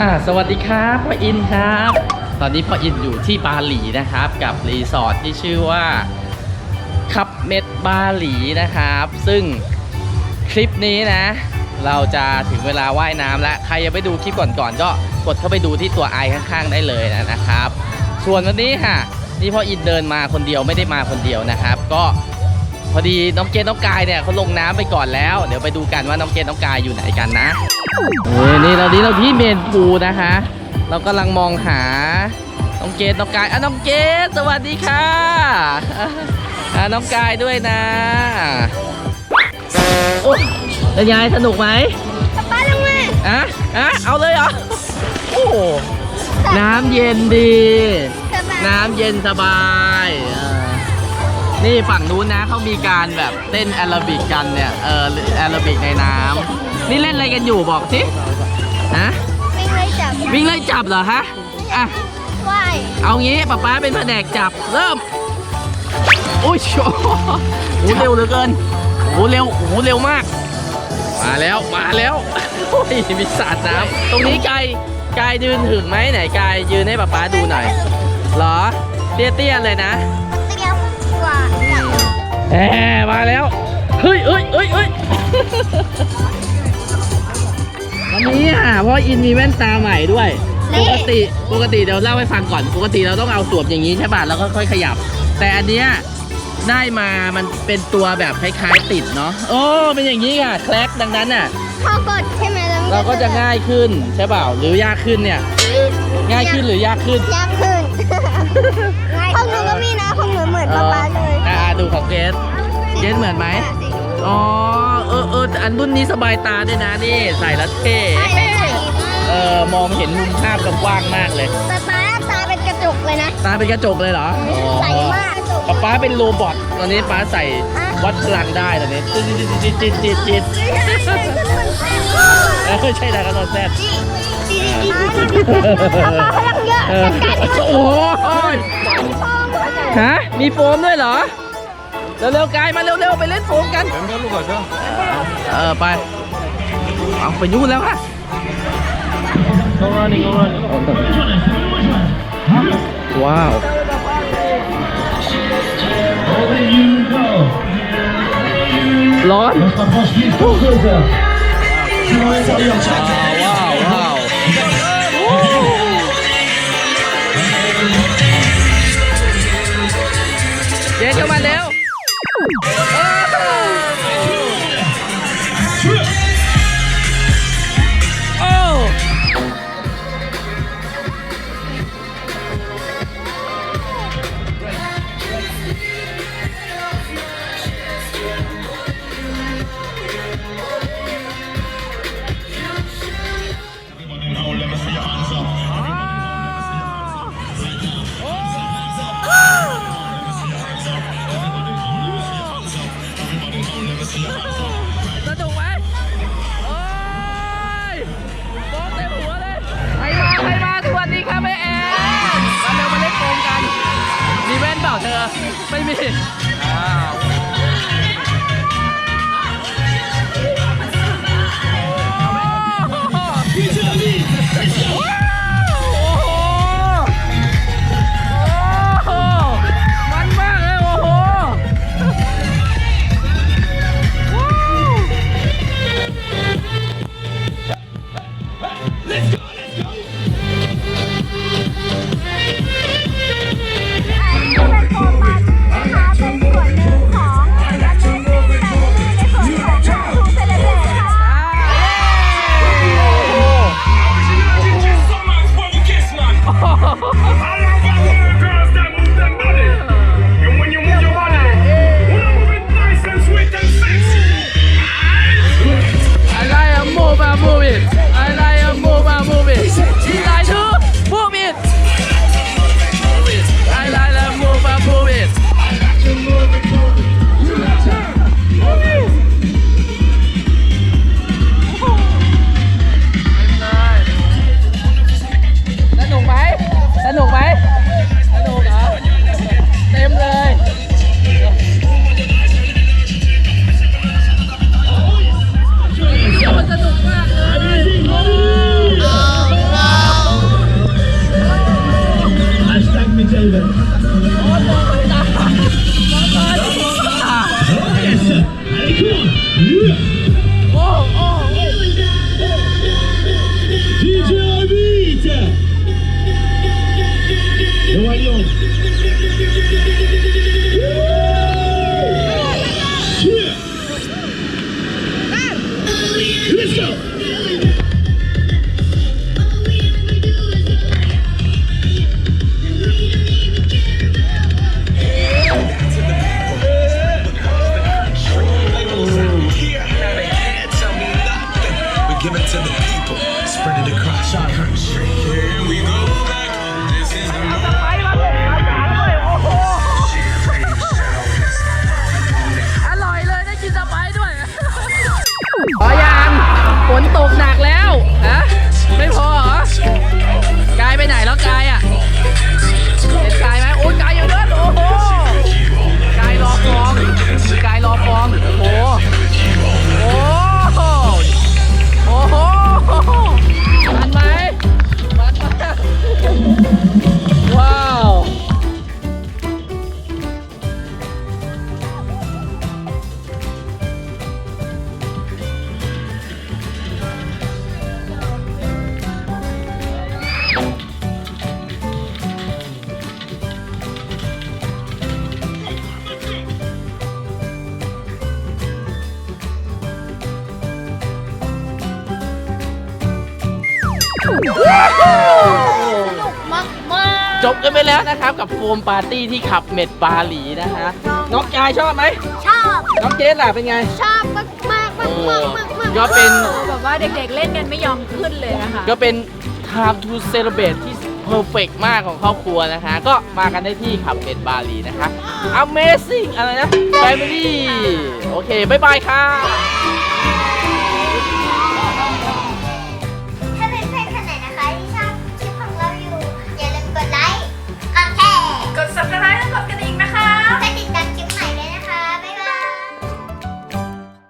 อ่าสวัสดีครับพ่ออินครับ ตอนนี้พ่ออินอยู่ที่บาหลีนะครับ กับรีสอร์ทที่ชื่อว่าคับเม็ดบาหลีนะครับ ซึ่งคลิปนี้นะ เราจะถึงเวลาว่ายน้ำแล้ว ใครยังไม่ดูคลิปก่อนๆก็กดเข้าไปดูที่ตัวไอข้างๆได้เลยนะครับ ส่วนวันนี้ค่ะนี่พ่ออินเดินมาคนเดียวไม่ได้มาคนเดียวนะครับ ก็พอดีน้องเกดน้องกายเนี่ยเขาลงน้ำไปก่อนแล้ว เดี๋ยวไปดูกันว่าน้องเกดน้องกายอยู่ไหนกันนะ นี่นี่เรานี้เราที่เมนพูลนะคะ เรากำลังมองหา น้องเกดน้องกายอะน้องเกดสวัสดีค่ะอะน้องกายด้วยนะโอ้เป็นไงสนุกไหมป้าลงมาอะอะเอาเลยเหรอ โอ้ น้ำเย็นดีสบายน้ำเย็นสบายเออ นี่ฝั่งนู้นนะเขามีการแบบเต้นแอโรบิกกันเนี่ย เออแอโรบิกในน้ำนี่เล่นอะไรกันอยู่บอกสิฮะไม่เคยจับวิ่งไล่จับเหรอฮะอะว่ายเอางี้ป๊าป๊าเป็นแผนกจับเริ่มอุ้ยโอ้โหเร็วเหลือเกินโอ้โหเร็วโอ้โหเร็วมาก มาแล้วมาแล้วโอ้ยมีสาดน้ำตรงนี้กายกายยืนถึงไหมไหนกายยืนให้ป๊าป๊าดูหน่อยเหรอเตี้ยๆเลยนะเตี้ยกว่า แหมมาแล้ว เฮ้ยเฮ้ยเฮ้ยเฮ้ยวันนี้อะพ่ออินมีแว่นตาใหม่ด้วย ปกติปกติเดี๋ยวเล่าให้ฟังก่อน ปกติเราต้องเอาสวมอย่างนี้ใช่ป่ะแล้วก็ค่อยขยับ แต่อันเนี้ยได้มามันเป็นตัวแบบคล้ายๆติดเนาะ โอ้เป็นอย่างนี้อะแคลกดังนั้นอะ พอกดใช่ไหมแล้วมันเราก็จะง่ายขึ้นใช่เปล่าหรือยากขึ้นเนี่ย ง่ายขึ้นหรือยากขึ้น ยากขึ้น ของหนูก็มีนะของหนู เกสเกสเหมือนไหมอ๋อเออเออแต่อันรุ่นนี้สบายตาด้วยนะนี่ใส่แล้วเท่ใช่ใช่เออมองเห็นมุมภาพกว้างมากเลยป๊าป๊าตาเป็นกระจกเลยนะ ตาเป็นกระจกเลยเหรอใสมากป๊าป๊าเป็นโรบอทตอนนี้ป๊าใส่วัดพลังได้ตอนนี้จิตจิตจิตจิตจิตเออใช่ดาวกระโดดแซดป๊าป๊าพลังเยอะเออจัดการโอ้ยฮะมีโฟมด้วยเหรอ เร็วๆกายมาเร็วๆไปเล่นโฟมกัน เดี๋ยวลูกก่อนเถอะเออไป เอาไปยุ่งแล้วค่ะ go running go running ว้าว ร้อน Lass mal ein paar Spielpunkte. Für neue Verlierungschancen. ไจบกันไปแล้วนะครับ กับโฟมปาร์ตี้ที่ขับเม็ดบาหลีนะคะน้องกายชอบไหมชอบน้องเจสล่ะเป็นไง ชอบมากมากมากมากมากมากก็เป็น แบบว่าเด็กๆเล่นกันไม่ยอมขึ้นเลยนะคะก็เป็น time to celebrate ที่ perfect มากของครอบครัวนะคะ ก็มากันได้ที่ขับเม็ดบาหลีนะคะ amazing อะไรนะ family โอเค บ๊ายบายค่ะ